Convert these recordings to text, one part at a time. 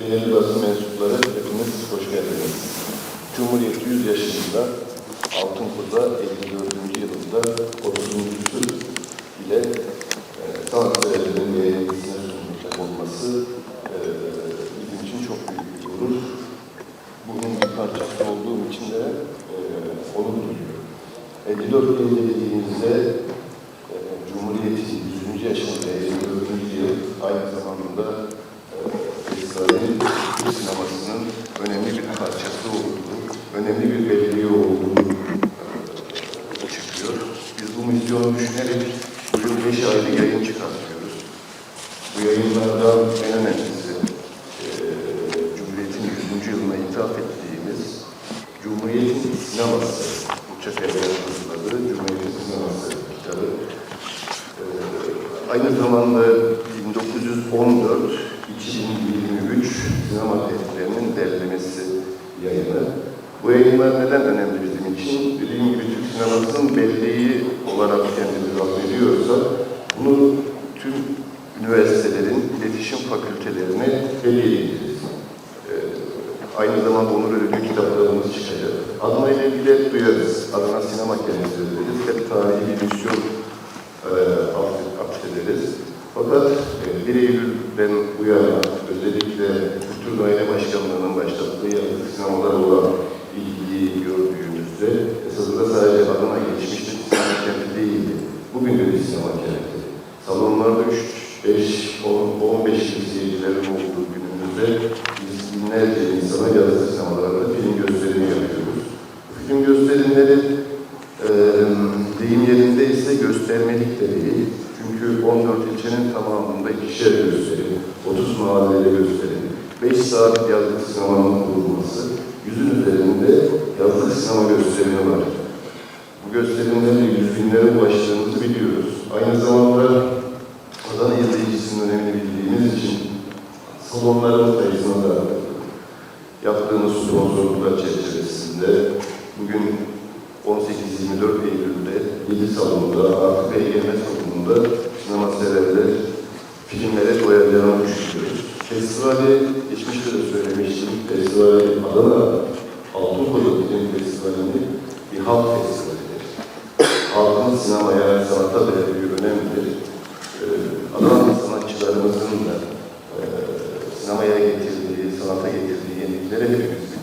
Değerli basın mensupları, hepiniz hoş geldiniz. Cumhuriyet 100 yaşında, Altınkur'da 54. yılında 30. ile e, sanat severlerin yayınlamasına sunulacak olması e, bizim için çok büyük bir gurur. Bunun bir parçası olduğum için de e, onur duyuyorum. 54 yıl dediğimizde e, Cumhuriyet'in 100. yaşında 54. yıl aynı zamanda e, festivalin Türk sinemasının önemli bir parçası olduğu, önemli bir belirli olduğunu e, çıkıyor. Biz bu misyonu düşünerek bu yıl 5 aylık yayın çıkartıyoruz. Bu yayınlardan en önemlisi e, Cumhuriyet'in 100. yılına ithaf ettiğimiz Cumhuriyet'in Sineması, Uçak Evren'in hazırladığı Cumhuriyet'in Sineması kitabı. E, aynı zamanda 1914 2023 sinema testlerinin derlemesi yayını. Bu yayınlar neden önemli bizim için? Dediğim gibi Türk sinemasının belleği olarak kendimizi affediyorsa bunu tüm üniversitelerin iletişim fakültelerine hediye edeceğiz. Ee, aynı zamanda onur ödülü kitaplarımız çıkacak. Adana ile ilgili hep duyarız. Adana Sinema Kendisi deriz. Hep tarihi misyon e, atfederiz. Fakat 1 Eylül'den bu yana özellikle Kültür Daire Başkanlığı'nın başlattığı yazık sinemalar olan ilgiyi gördüğümüzde esasında sadece Adana geçmişte bir sinema kenti değildi. Bugün de bir sinema kenti. Salonlarda 3, 5, 10, 15 yıl olduğu günümüzde biz binlerce insana yazık sinemalarında film gösterimi yapıyoruz. Film gösterimleri e, deyim yerinde ise göstermelik de değil. Çünkü 14 ilçenin tamamında ikişer gösterim, 30 mahallede gösterim, 5 saat yazlık sinemanın kurulması, yüzün üzerinde yazlık sinema gösterimi var. Bu gösterimlerle yüz binlere ulaştığımızı biliyoruz. Aynı zamanda Adana izleyicisinin önemini bildiğimiz için salonların sayısını da yaptığımız sponsorluklar çerçevesinde bugün 18-24 Eylül'de 7 salonda, artık Egemen salonunda sinema severler filmlere doyacağını düşünüyoruz. Festivali, geçmişte de söylemiştim, festivali Adana Altınkoza Film Festivali'nin bir halk festivalidir. Halkın sinemaya, sanata verdiği önemlidir. Ee, Adana sanatçılarımızın da e, sinemaya getirdiği, sanata getirdiği yenilikleri hepimiz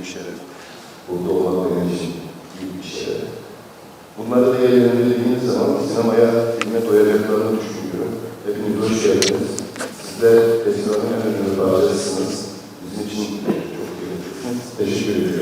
büyük bir şeref. Burada olmak benim için büyük bir şeref. Bunları değerlendirdiğiniz zaman sinemaya, filme doyacaklarını düşünüyorum. Hepiniz hoş geldiniz. Sizler festivalin en önemli. Bizim için çok. Teşekkür ediyorum.